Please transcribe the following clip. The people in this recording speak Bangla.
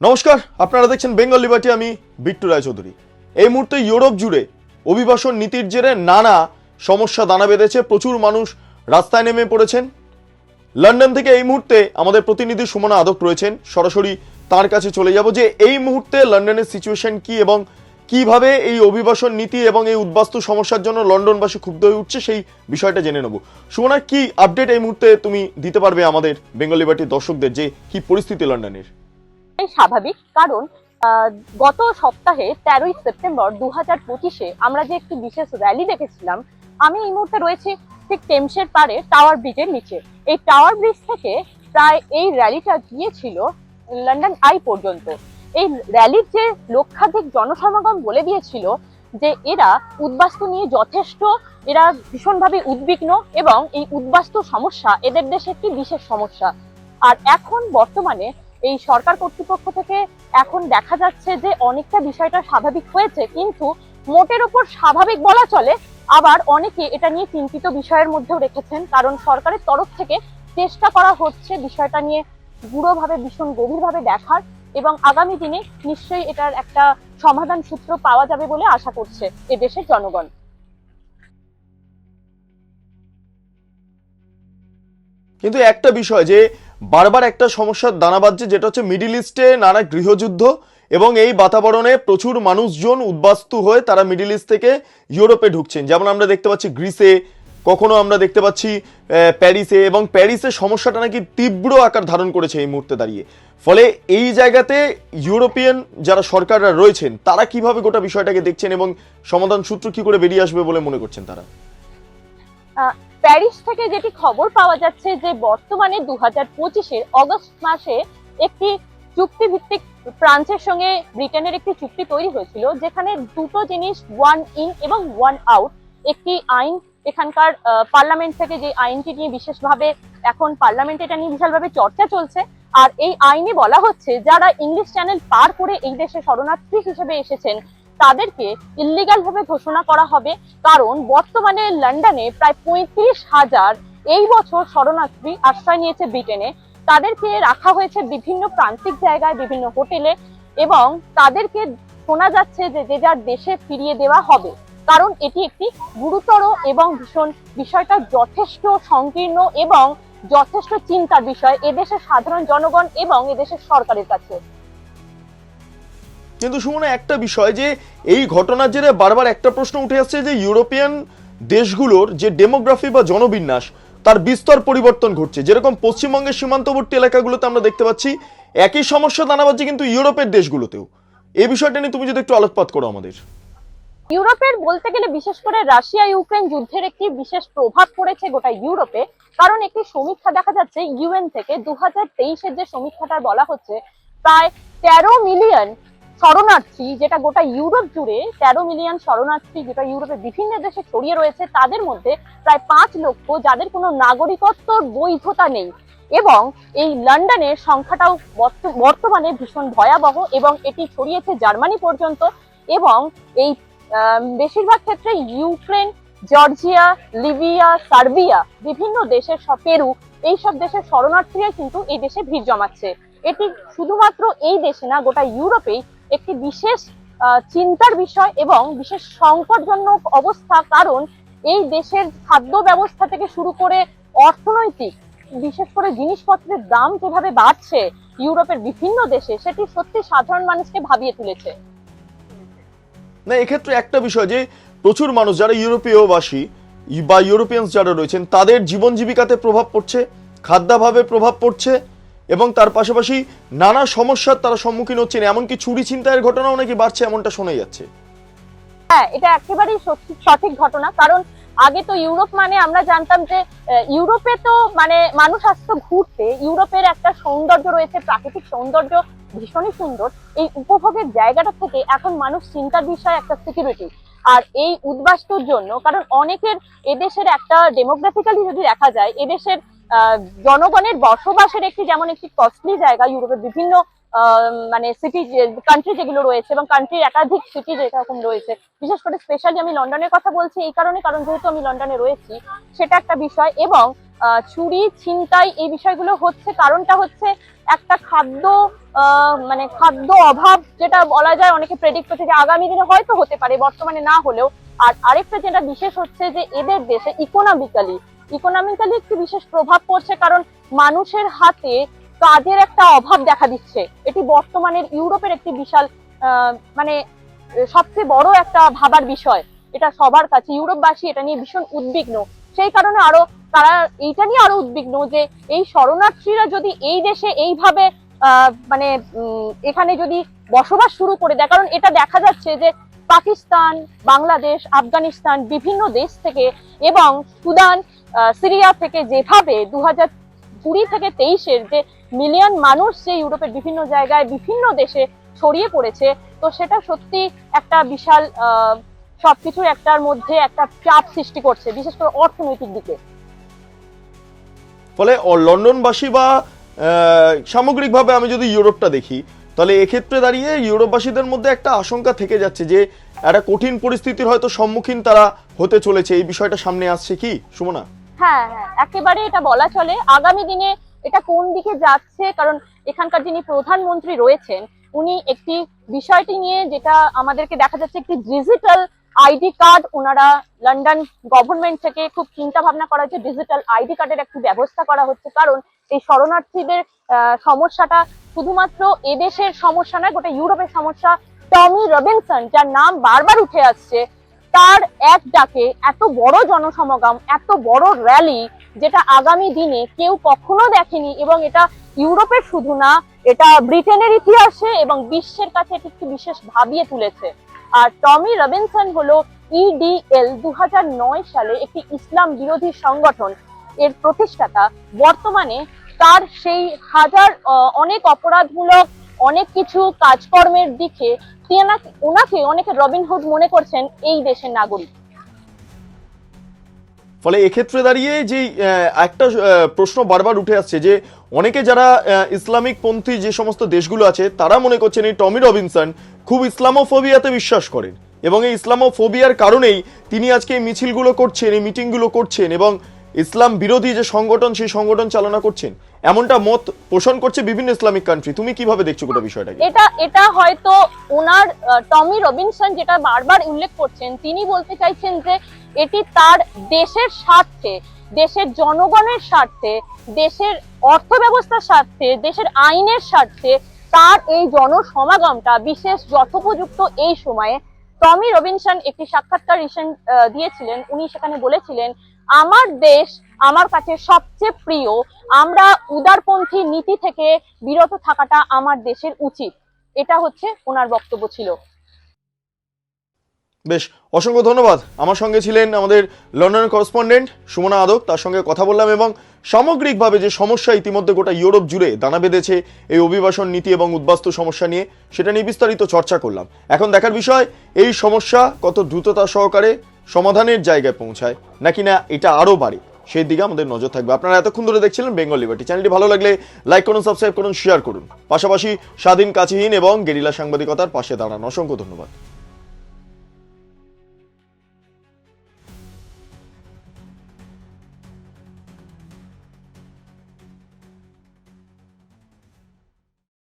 নমস্কার, আপনারা দেখছেন বেঙ্গল লিবার্টি, আমি বিট্টু রায়চৌধুরী। এই মুহূর্তে ইউরোপ জুড়ে অভিবাসন নীতির জেরে নানা সমস্যা দানা বেঁধেছে, প্রচুর মানুষ রাস্তায় নেমে পড়েছেন। লন্ডন থেকে এই মুহূর্তে আমাদের প্রতিনিধি সুমনা আদক রয়েছেন। সরাসরি তার কাছে চলে যাব যে এই মুহূর্তে লন্ডনের সিচুয়েশন কি এবং কীভাবে এই অভিবাসন নীতি এবং এই উদ্বাস্তু সমস্যার জন্য লন্ডনবাসী ক্ষুব্ধ হয়ে উঠছে সেই বিষয়টা জেনে নেব। সুমনা, কি আপডেট এই মুহূর্তে তুমি দিতে পারবে আমাদের বেঙ্গল লিবার্টির দর্শকদের যে কি পরিস্থিতি লন্ডনের? স্বাভাবিক। কারণ গত সপ্তাহে তেরোই সেপ্টেম্বর দু হাজার পঁচিশে আমরা যে একটি বিশেষ র্যালি দেখেছিলাম, আমি এই মুহূর্তে রয়েছি ঠিক টেমসের পারে টাওয়ার ব্রিজের নিচে। এই টাওয়ার ব্রিজ থেকে প্রায় এই র্যালিটা গিয়েছিল লন্ডন আই পর্যন্ত। এই র্যালির যে লক্ষাধিক জনসমাগম বলে দিয়েছিল যে এরা উদ্বাস্তু নিয়ে যথেষ্ট, এরা ভীষণভাবে উদ্বিগ্ন এবং এই উদ্বাস্তু সমস্যা এদের দেশে একটি বিশেষ সমস্যা। আর এখন বর্তমানে এই সরকার কর্তৃপক্ষ থেকে এখন দেখা যাচ্ছে যে অনেকটা বিষয়টা স্বাভাবিক হয়েছে, কিন্তু মোটের উপর স্বাভাবিক বলা চলে, আবার অনেকে এটা নিয়ে চিন্তিত বিষয়ের মধ্যেও রেখেছেন, কারণ সরকারের তরফ থেকে চেষ্টা করা হচ্ছে বিষয়টা নিয়ে গুঁড়োভাবে, ভীষণ গভীরভাবে দেখার এবং আগামী দিনে নিশ্চয়ই এটার একটা সমাধান সূত্র পাওয়া যাবে বলে আশা করছে এ দেশের জনগণ। কিন্তু একটা বিষয় যে বারবার একটা সমস্যার দানা বাজছে যেটা হচ্ছে মিডিল ইস্টে নানা গৃহযুদ্ধ এবং এই বাতাবরণে প্রচুর মানুষজন উদ্বাস্তু হয়ে তারা মিডিল ইস্ট থেকে ইউরোপে ঢুকছেন। যেমন আমরা দেখতে পাচ্ছি গ্রিসে, কখনো আমরা দেখতে পাচ্ছি প্যারিসে এবং প্যারিসে সমস্যাটা নাকি তীব্র আকার ধারণ করেছে এই মুহূর্তে দাঁড়িয়ে। ফলে এই জায়গাতে ইউরোপিয়ান যারা সরকাররা রয়েছেন, তারা কীভাবে গোটা বিষয়টাকে দেখছেন এবং সমাধান সূত্র কি করে বেরিয়ে আসবে বলে মনে করছেন তারা? প্যারিস থেকে যেটি খবর পাওয়া যাচ্ছে যে বর্তমানে দু হাজার পঁচিশের অগস্ট মাসে একটি চুক্তিভিত্তিক ফ্রান্সের সঙ্গে ব্রিটেনের একটি চুক্তি তৈরি হয়েছিল, যেখানে দুটো জিনিস ওয়ান ইন এবং ওয়ান আউট একটি আইন, এখানকার পার্লামেন্ট থেকে যে আইনটি নিয়ে বিশেষভাবে এখন পার্লামেন্টে এটা নিয়ে বিশালভাবে চর্চা চলছে। আর এই আইনে বলা হচ্ছে, যারা ইংলিশ চ্যানেল পার করে এই দেশে শরণার্থী হিসেবে এসেছেন তাদেরকে ইল্লিগাল ভাবে ঘোষণা করা হবে। কারণ বর্তমানে লন্ডনে প্রায় পঁয়ত্রিশ হাজার এই বছর শরণার্থী আশ্রয় নিয়েছে ব্রিটেনে। তাদেরকে রাখা হয়েছে বিভিন্ন প্রান্তিক জায়গায়, বিভিন্ন হোটেলে এবং তাদেরকে শোনা যাচ্ছে যে যে যার দেশে ফিরিয়ে দেওয়া হবে। কারণ এটি একটি গুরুতর এবং ভীষণ বিষয়টা যথেষ্ট সংকীর্ণ এবং যথেষ্ট চিন্তার বিষয়। এদেশের সাধারণ জনগণ এবং এদেশের সরকারের কাছে। কিন্তু সুমনা, একটা বিষয় যে এই ঘটনার জেরে বারবার একটা প্রশ্ন উঠে আসছে যে ইউরোপিয়ান দেশগুলোর যে ডেমোগ্রাফি বা জনবিন্যাস, তার বিস্তর পরিবর্তন ঘটছে। যেরকম পশ্চিমবঙ্গের সীমান্তবর্তী এলাকাগুলোতে আমরা দেখতে পাচ্ছি, একই সমস্যা দানা বাজছে কিন্তু ইউরোপের দেশগুলোতেও। এই বিষয়টা নিয়ে তুমি যদি একটু আলোকপাত করো আমাদের। ইউরোপের বলতে গেলে বিশেষ করে রাশিয়া, ইউক্রেন যুদ্ধের একটি বিশেষ প্রভাব পড়েছে গোটা ইউরোপে। কারণ একটি সমীক্ষা দেখা যাচ্ছে, ইউএন থেকে দু হাজার যে সমীক্ষাটা বলা হচ্ছে, প্রায় তেরো মিলিয়ন শরণার্থী যেটা গোটা ইউরোপ জুড়ে তেরো মিলিয়ন শরণার্থী যেটা ইউরোপের বিভিন্ন দেশে ছড়িয়ে রয়েছে, তাদের মধ্যে প্রায় পাঁচ লক্ষ যাদের কোনো নাগরিকত্বর বৈধতা নেই। এবং এই লন্ডনের সংখ্যাটাও বর্ত- বর্তমানে ভীষণ ভয়াবহ এবং এটি ছড়িয়েছে জার্মানি পর্যন্ত এবং এই বেশিরভাগ ক্ষেত্রে ইউক্রেন, জর্জিয়া, লিবিয়া, সার্বিয়া বিভিন্ন দেশের পেরু এইসব দেশের শরণার্থীরা কিন্তু এই দেশে ভিড় জমাচ্ছে। এটি শুধুমাত্র এই দেশে না, গোটা ইউরোপেই একটি বিশেষ চিন্তার বিষয় এবং বিশেষ সংকটজনক অবস্থা, কারণ এই দেশের খাদ্য ব্যবস্থা থেকে শুরু করে অর্থনৈতিক, বিশেষ করে জিনিসপত্রের দাম যেভাবে বাড়ছে ইউরোপের বিভিন্ন দেশে, সেটি সত্যি সাধারণ মানুষকে ভাবিয়ে তুলেছে। না, এক্ষেত্রে একটা বিষয় যে, প্রচুর মানুষ যারা ইউরোপীয়বাসী বা ইউরোপিয়ানস যারা রয়েছেন, তাদের জীবন জীবিকাতে প্রভাব পড়ছে, খাদ্যাভাবে প্রভাব পড়ছে এবং তার পাশাপাশি নানা সমস্যার তারা সম্মুখীন হচ্ছেন, এমনকি চুরি ছিনতাইয়ের ঘটনাও নাকি বাড়ছে, এমনটা শোনা যাচ্ছে। হ্যাঁ এটা একেবারেই সঠিক ঘটনা, কারণ আগে তো ইউরোপ মানে আমরা জানতাম যে ইউরোপে তো মানে মানুষ আসতো ঘুরতে, ইউরোপের একটা সৌন্দর্য রয়েছে, প্রাকৃতিক সৌন্দর্য ভীষণই সুন্দর, এই উপভোগের জায়গাটা থেকে এখন মানুষ চিন্তার বিষয় একটা সিকিউরিটি আর এই উদ্বাস্তুর জন্য, কারণ অনেকের এদেশের একটা ডেমোগ্রাফিক্যালি যদি দেখা যায়, এদেশের জনগণের বসবাসের একটি যেমন একটি কস্টলি জায়গা, ইউরোপের বিভিন্ন মানে সিটি কান্ট্রি যেগুলো রয়েছে এবং কান্ট্রির একাধিক সিটি যেরকম রয়েছে। বিশেষ করে স্পেশালি আমি লন্ডনের কথা বলছি এই কারণে, কারণ যেহেতু আমি লন্ডনে রয়েছি, সেটা একটা বিষয় এবং চুরি, ছিনতাই এই বিষয়গুলো হচ্ছে, কারণটা হচ্ছে একটা খাদ্য মানে খাদ্য অভাব যেটা বলা যায় অনেকে প্রেডিক্ট করছে যে আগামী দিনে হয়তো হতে পারে, বর্তমানে না হলেও। আর আরেকটা যেটা বিশেষ হচ্ছে যে এদের দেশে ইকোনমিক্যালি ইকোনমিক্যালি একটি বিশেষ প্রভাব পড়ছে কারণ মানুষের হাতে কাজের একটা অভাব দেখা দিচ্ছে। এটি বর্তমানের ইউরোপের একটি বিশাল মানে সবচেয়ে বড় একটা ভাবার বিষয়। এটা সবার কাছে, ইউরোপবাসী এটা নিয়ে ভীষণ উদ্বিগ্ন। সেই কারণে আরও তারা এইটা নিয়ে আরও উদ্বিগ্ন যে এই শরণার্থীরা যদি এই দেশে এইভাবে মানে এখানে যদি বসবাস শুরু করে দেয়, কারণ এটা দেখা যাচ্ছে যে পাকিস্তান, বাংলাদেশ, আফগানিস্তান বিভিন্ন দেশ থেকে এবং সুদান সিরিয়া থেকে যেভাবে দু হাজার কুড়ি থেকে তেইশের যে মিলিয়ন মানুষ যে ইউরোপের বিভিন্ন জায়গায় বিভিন্ন দেশে ছড়িয়ে পড়েছে তো সেটা সত্যি একটা বিশাল আহ, সবকিছুর একটার মধ্যে একটা চাপ সৃষ্টি করছে বিশেষ করে অর্থনৈতিক দিকে। ফলে লন্ডনবাসী বা সামগ্রিকভাবে আমি যদি ইউরোপটা দেখি তাহলে এক্ষেত্রে দাঁড়িয়ে ইউরোপবাসীদের মধ্যে একটা আশঙ্কা থেকে যাচ্ছে যে একটা কঠিন পরিস্থিতির হয়তো সম্মুখীন তারা হতে চলেছে। এই বিষয়টা সামনে আসছে কি? সুমনা? হ্যাঁ হ্যাঁ একেবারে এটা বলা চলে। আগামী দিনে এটা কোন দিকে যাচ্ছে? কারণ এখানকার যিনি প্রধানমন্ত্রী রয়েছেন, উনি একটি বিষয়টি নিয়ে যেটা আমাদেরকে দেখা যাচ্ছে, একটি ডিজিটাল আইডি কার্ড ওনারা লন্ডন গভর্নমেন্ট থেকে খুব চিন্তা ভাবনা করা হচ্ছে ডিজিটাল আইডি কার্ডের একটি ব্যবস্থা করা হচ্ছে। কারণ এই শরণার্থীদের সমস্যাটা শুধুমাত্র এদেশের সমস্যা নয়, গোটা ইউরোপের সমস্যা। টমি রবিনসন, যার নাম বারবার উঠে আসছে তার এক ডাকে এত বড় জনসমাগম, এত বড় র্যালি যেটা আগামী দিনে কেউ কখনো দেখেনি এবং এটা ইউরোপের শুধু না, এটা ব্রিটেনের ইতিহাসে এবং বিশ্বের কাছে এটি একটি বিশেষ ভাবিয়ে তুলেছে। আর টমি রবিনসন হলো E ইডিএল দু হাজার নয় সালে একটি ইসলাম বিরোধী সংগঠন। এর প্রতিষ্ঠাতা, বর্তমানে তার সেই হাজার অনেক অপরাধমূলক অনেক কিছু কাজকর্মের দিকে ওনাকে অনেকে রবিনহুড মনে করছেন এই দেশের নাগরিক। ফলে এক্ষেত্রে দাঁড়িয়ে যে একটা প্রশ্ন বারবার উঠে আসছে যে, অনেকে যারা ইসলামিক পন্থী যে সমস্ত দেশগুলো আছে, তারা মনে করছেন এই টমি রবিনসন খুব ইসলামোফোবিয়াতে বিশ্বাস করেন এবং এই ইসলামোফোবিয়ার কারণেই তিনি আজকে এই মিছিলগুলো করছেন, এই মিটিংগুলো করছেন এবং ইসলাম বিরোধী যে সংগঠন, সেই সংগঠন চালনা করছেন, এমনটা মত পোষণ করছে বিভিন্ন ইসলামিক কান্ট্রি তুমি কীভাবে দেখছ গোটা বিষয়টাকে? এটা এটা হয়তো ওনার টমি রবিনসন যেটা বারবার উল্লেখ করছেন, তিনি বলতে চাইছেন যে এটি তার দেশের স্বার্থে, দেশের জনগণের স্বার্থে, দেশের অর্থ ব্যবস্থার স্বার্থে, দেশের আইনের স্বার্থে তার এই জনসমাগমটা বিশেষ যথোপযুক্ত এই সময়ে টমি রবিনসন একটি সাক্ষাৎকার দিয়েছিলেন। উনি সেখানে বলেছিলেন আমার দেশ আমার কাছে সবচেয়ে প্রিয়, আমরা উদারপন্থী নীতি থেকে বিরত থাকাটা আমার দেশের উচিত। এটা হচ্ছে ওনার বক্তব্য ছিল। বেশ, অসংখ্য ধন্যবাদ। আমার সঙ্গে ছিলেন আমাদের লন্ডনের করেসপন্ডেন্ট সুমনা আদক। তার সঙ্গে কথা বললাম এবং সামগ্রিকভাবে যে সমস্যা ইতিমধ্যে গোটা ইউরোপ জুড়ে দানা বেঁধেছে এই অভিবাসন নীতি এবং উদ্বাস্তু সমস্যা নিয়ে, সেটা নিয়ে বিস্তারিত চর্চা করলাম। এখন দেখার বিষয়, এই সমস্যা কত দ্রুততা সহকারে সমাধানের জায়গায় পৌঁছায়, নাকি না এটা আরও বাড়ে? সেই দিকে আমাদের নজর থাকবে। আপনারা এতক্ষণ ধরে দেখছিলেন বেঙ্গল লিবার্টি। চ্যানেলটি ভালো লাগলে লাইক করুন, সাবস্ক্রাইব করুন শেয়ার করুন। পাশাপাশি স্বাধীন কাছিহীন এবং গেরিলা সাংবাদিকতার পাশে দাঁড়ান। অসংখ্য ধন্যবাদ।